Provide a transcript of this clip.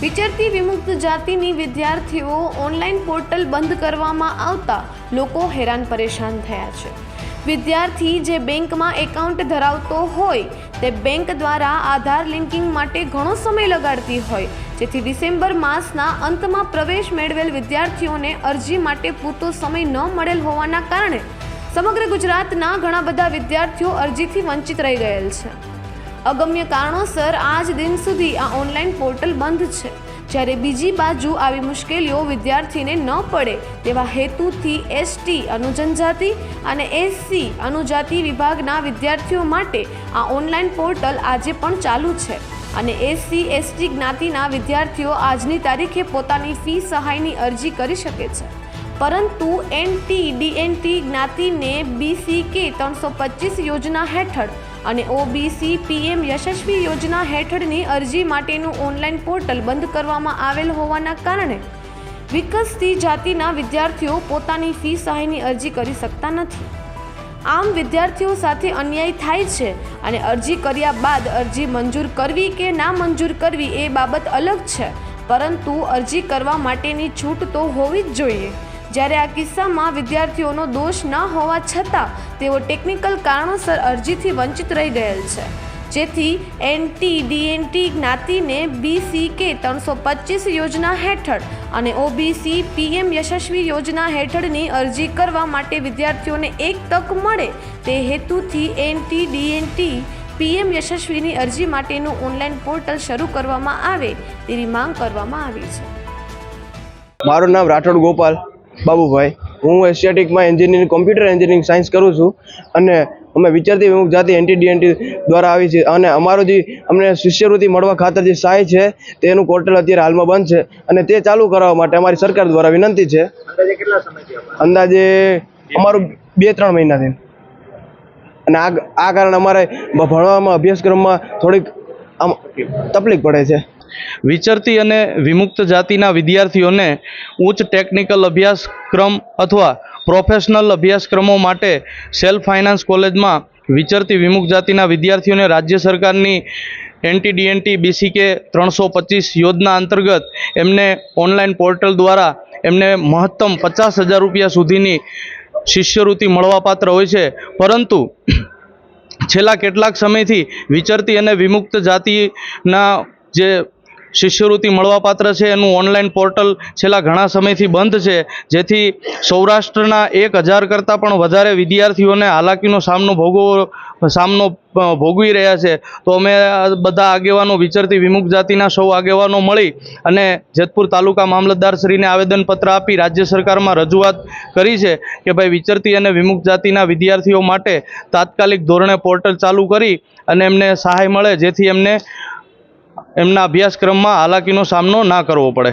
વિચરતી વિમુક્ત જાતિની વિદ્યાર્થીઓ online portal બંધ કરવામાં આવતા લોકો હેરાન પરેશાન થયા છે. વિદ્યાર્થી જે બેંકમાં એકાઉન્ટ ધરાવતો હોય, તે બેંક દ્વારા આધાર લિંકિંગ માટે ઘણો સમય લગાડતી હોય, જેથી ડિસેમ્બર માસના અંતમાં પ્રવેશ મેળવેલ વિદ્યાર્થીઓને અરજી માટે પૂરતો સમય ન મળેલ હોવાના કારણે સમગ્ર ગુજરાતના ઘણા બધા વિદ્યાર્થીઓ અરજીથી વંચિત રહી ગયેલ છે. અગમ્ય કારણોસર આજ દિન સુધી આ ઓનલાઈન પોર્ટલ બંધ છે. જ્યારે બીજી બાજુ આવી મુશ્કેલીઓ વિદ્યાર્થીને ન પડે તેવા હેતુથી એસટી અનુજનજાતિ અને એસસી અનુજાતિ વિભાગના વિદ્યાર્થીઓ માટે આ ઓનલાઈન પોર્ટલ આજે પણ ચાલુ છે. અને એસસી એસટી જ્ઞાતિના વિદ્યાર્થીઓ આજની તારીખે પોતાની ફી સહાયની અરજી કરી શકે છે. પરંતુ એનટી ડીએનટી જ્ઞાતિને બીસી કે ત્રણસો પચીસ યોજના હેઠળ અને ઓબીસી પીએમ યશસ્વી યોજના હેઠળની અરજી માટેનું ઓનલાઈન પોર્ટલ બંધ કરવામાં આવેલ હોવાના કારણે વિકસતી જાતિના વિદ્યાર્થીઓ પોતાની ફી સહાયની અરજી કરી શકતા નથી. આમ વિદ્યાર્થીઓ સાથે અન્યાય થાય છે અને અરજી કર્યા બાદ અરજી મંજૂર કરવી કે ના મંજૂર કરવી એ બાબત અલગ છે, પરંતુ અરજી કરવા માટેની છૂટ તો હોવી જ જોઈએ. જ્યારે આ કિસ્સામાં વિદ્યાર્થીઓનો દોષ ન હોવા છતાં તેઓ ટેકનિકલ કારણોસર અરજીથી વંચિત રહી ગયેલ છે. જેથી એનટી ડીએનટી જ્ઞાતિને બીસી કે ત્રણસો પચીસ યોજના હેઠળ અને ઓબીસી પીએમ યશસ્વી યોજના હેઠળની અરજી કરવા માટે વિદ્યાર્થીઓને એક તક મળે તે હેતુથી એનટી ડીએનટી પીએમ યશસ્વીની અરજી માટેનું ઓનલાઈન પોર્ટલ શરૂ કરવામાં આવે તેવી માંગ કરવામાં આવી છે. મારું નામ રાઠોડ ગોપાલ. બાબુભાઈ હું એશિયાટિકમાં એન્જિનિયરિંગ કોમ્પ્યુટર એન્જિનિયરિંગ સાયન્સ કરું છું અને અમે વિચારતી વિમુખ જાતિ એનટીડીએનટી દ્વારા આવી છે. અને અમારો જે અમને શિષ્યવૃત્તિ મળવા ખાતર જે સહાય છે તેનું પોર્ટલ અત્યારે હાલમાં બંધ છે અને તે ચાલુ કરાવવા માટે અમારી સરકાર દ્વારા વિનંતી છે. અંદાજે અમારું બે ત્રણ મહિનાથી અને આ આ કારણે અમારે ભણવામાં અભ્યાસક્રમમાં થોડીક આમ તકલીફ પડે છે. વિચરતી અને વિમુક્ત જાતિના વિદ્યાર્થીઓને ઉચ્ચ ટેકનિકલ અભ્યાસક્રમ અથવા પ્રોફેશનલ અભ્યાસક્રમો માટે સેલ્ફ ફાઇનાન્સ કોલેજમાં વિચરતી વિમુક્ત જાતિના વિદ્યાર્થીઓને રાજ્ય સરકારની એનટીડીએનટી બીસીકે ત્રણસો પચીસ યોજના અંતર્ગત એમને ઓનલાઈન પોર્ટલ દ્વારા એમને મહત્તમ પચાસ હજાર રૂપિયા સુધીની શિષ્યવૃત્તિ મળવાપાત્ર હોય છે. પરંતુ છેલ્લા કેટલાક સમયથી વિચરતી અને વિમુક્ત જાતિના જે શિષ્યવૃત્તિ મળવાપાત્ર છે. એનું ઓનલાઈન પોર્ટલ છેલ્લા ઘણા સમયથી બંધ છે. જેથી સૌરાષ્ટ્રના એક હજાર કરતાં પણ વધારે વિદ્યાર્થીઓને હાલાકીનો સામનો ભોગવો, સામનો ભોગવી રહ્યા છે. તો અમે બધા આગેવાનો વિચરતી વિમુખ જાતિના સૌ આગેવાનો મળી અને જેતપુર તાલુકા મામલતદારશ્રીને આવેદનપત્ર આપી રાજ્ય સરકારમાં રજૂઆત કરી છે કે ભાઈ વિચરતી અને વિમુખ જાતિના વિદ્યાર્થીઓ માટે તાત્કાલિક ધોરણે પોર્ટલ ચાલુ કરી અને એમને સહાય મળે. જેથી એમને એમના અભ્યાસક્રમમાં હાલાકીનો સામનો ના કરવો પડે.